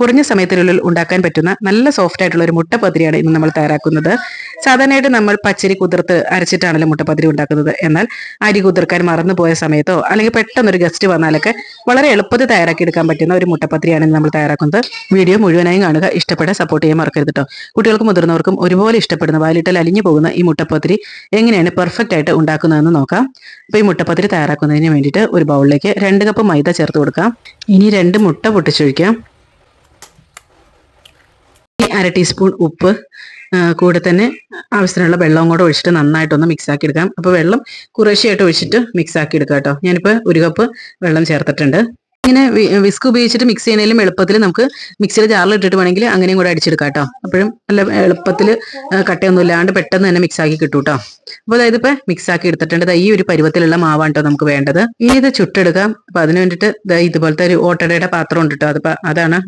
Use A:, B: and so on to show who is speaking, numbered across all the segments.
A: കുറഞ്ഞ സമയത്തിനുള്ളിൽ ഉണ്ടാക്കാൻ പറ്റുന്ന നല്ല സോഫ്റ്റ് ആയിട്ടുള്ള ഒരു മുട്ടപ്പതിരിയാണ് ഇന്ന് നമ്മൾ തയ്യാറാക്കുന്നത്. സാധാരണയായിട്ട് നമ്മൾ പച്ചരി കുതിർത്ത് അരച്ചിട്ടാണല്ലോ മുട്ടപ്പതിരി ഉണ്ടാക്കുന്നത്. എന്നാൽ അരി കുതിർക്കാൻ മറന്നുപോയ സമയത്തോ അല്ലെങ്കിൽ പെട്ടെന്ന് ഒരു ഗസ്റ്റ് വന്നാലൊക്കെ വളരെ എളുപ്പത്തിൽ തയ്യാറാക്കി എടുക്കാൻ പറ്റുന്ന ഒരു മുട്ടപ്പതിരിയാണ് ഇന്ന് നമ്മൾ തയ്യാറാക്കുന്നത്. വീഡിയോ മുഴുവനായും കാണുക. ഇഷ്ടപ്പെട്ട സപ്പോർട്ട് ചെയ്യാൻ മറക്കരുത് കേട്ടോ കുട്ടികൾക്കും മുതിർന്നവർക്കും ഒരുപോലെ ഇഷ്ടപ്പെടുന്ന വാലിട്ടൽ അലിഞ്ഞു പോകുന്ന ഈ മുട്ടപ്പത്തിരി എങ്ങനെയാണ് പെർഫെക്റ്റ് ആയിട്ട് ഉണ്ടാക്കുന്നതെന്ന് നോക്കാം. അപ്പോൾ ഈ മുട്ടപ്പത്തിരി തയ്യാറാക്കുന്നതിന് വേണ്ടിയിട്ട് ഒരു ബൗളിലേക്ക് രണ്ട് കപ്പ് മൈദ ചേർത്ത് കൊടുക്കാം. ഇനി രണ്ട് മുട്ട പൊട്ടിച്ചൊഴിക്കാം. അര ടീസ്പൂൺ ഉപ്പ് കൂടെ തന്നെ ആവശ്യത്തിനുള്ള വെള്ളവും കൂടെ ഒഴിച്ചിട്ട് നന്നായിട്ടൊന്ന് മിക്സ് ആക്കി എടുക്കാം. അപ്പോൾ വെള്ളം കുറേശ്ശെയായിട്ട് ഒഴിച്ചിട്ട് മിക്സ് ആക്കി എടുക്കാം കേട്ടോ. ഞാനിപ്പോൾ ഒരു കപ്പ് വെള്ളം ചേർത്തിട്ടുണ്ട്. ഇങ്ങനെ വിസ്ക് ഉപയോഗിച്ചിട്ട് മിക്സ് ചെയ്യുന്നതിലും എളുപ്പത്തിൽ നമുക്ക് മിക്സിയുടെ ജാറിൽ ഇട്ടിട്ട് വേണമെങ്കിൽ അങ്ങനെയും കൂടെ അടിച്ചെടുക്കാം കേട്ടോ അപ്പോഴും നല്ല എളുപ്പത്തിൽ കട്ടയൊന്നും ഇല്ലാണ്ട് പെട്ടെന്ന് തന്നെ മിക്സ് ആക്കി കിട്ടും കേട്ടോ അപ്പോൾ അതായത് ഇപ്പം മിക്സ് ആക്കി എടുത്തിട്ടുണ്ട്. ഈ ഒരു പരുവത്തിലുള്ള മാവാണ് കേട്ടോ നമുക്ക് വേണ്ടത്. ഇനി ഇത് ചുട്ടെടുക്കാം. അപ്പം അതിന് വേണ്ടിയിട്ട് ഇതുപോലത്തെ ഒരു ഓട്ടടയുടെ പാത്രം ഉണ്ട് കേട്ടോ അതിപ്പോൾ അതാണ്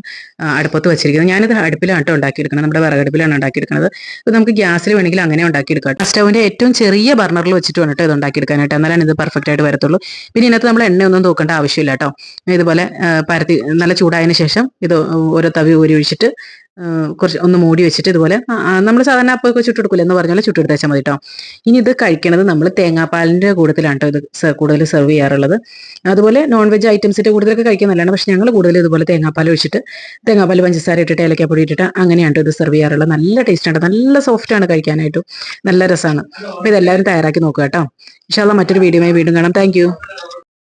A: അടുപ്പത്ത് വെച്ചിരിക്കുന്നത്. ഞാനിത് അടുപ്പിലാണ് കേട്ടോ ഉണ്ടാക്കിയെടുക്കുന്നത് നമ്മുടെ വിറകടുപ്പിലാണ് ഉണ്ടാക്കിയെടുക്കുന്നത് അപ്പോൾ നമുക്ക് ഗ്യാസിൽ വേണമെങ്കിൽ അങ്ങനെ ഉണ്ടാക്കിയെടുക്കാം കേട്ടോ സ്റ്റൗവിന്റെ ഏറ്റവും ചെറിയ ബർണറിൽ വെച്ചിട്ട് വേണം കേട്ടോ ഇത് ഉണ്ടാക്കിയെടുക്കാനായിട്ട്. എന്നാലാണ് ഇത് പെർഫെക്റ്റ് ആയിട്ട് വരത്തുള്ളൂ. പിന്നെ ഇതിനകത്ത് നമ്മൾ എണ്ണയൊന്നും തൂക്കേണ്ട ആവശ്യമില്ല കേട്ടോ ഇതുപോലെ പരത്തി നല്ല ചൂടായതിനു ശേഷം ഇത് ഓരോ തവി ഊരി ഒഴിച്ചിട്ട് കുറച്ച് ഒന്ന് മൂടി വെച്ചിട്ട് ഇതുപോലെ നമ്മൾ സാധാരണ അപ്പൊക്കെ ചുട്ടെടുക്കില്ല എന്ന് പറഞ്ഞാൽ ചുട്ടെടുത്ത് വെച്ചാൽ മതി കേട്ടോ ഇനി ഇത് കഴിക്കണത് നമ്മൾ തേങ്ങാപ്പാലിന്റെ കൂട്ടത്തിലാണ് കേട്ടോ ഇത് കൂടുതൽ സെർവ് ചെയ്യാറുള്ളത്. അതുപോലെ നോൺ വെജ് ഐറ്റംസിന്റെ കൂടുതലൊക്കെ കഴിക്കാൻ നല്ലതാണ് പക്ഷെ ഞങ്ങൾ കൂടുതൽ ഇതുപോലെ തേങ്ങാപ്പാൽ ഒഴിച്ചിട്ട് തേങ്ങാപ്പാൽ പഞ്ചസാര ഇട്ടിട്ട് ഏലക്കാപ്പൊടി ഇട്ടിട്ട് അങ്ങനെയാണ് ഇത് സെർവ് ചെയ്യാറുള്ളത്. നല്ല ടേസ്റ്റാണ് നല്ല സോഫ്റ്റാണ് കഴിക്കാനായിട്ടും നല്ല രസമാണ് അപ്പോൾ ഇതെല്ലാവരും തയ്യാറാക്കി നോക്കുക കേട്ടോ ഇൻഷാല്ല മറ്റൊരു വീഡിയോയുമായി വീണ്ടും കാണാം. താങ്ക്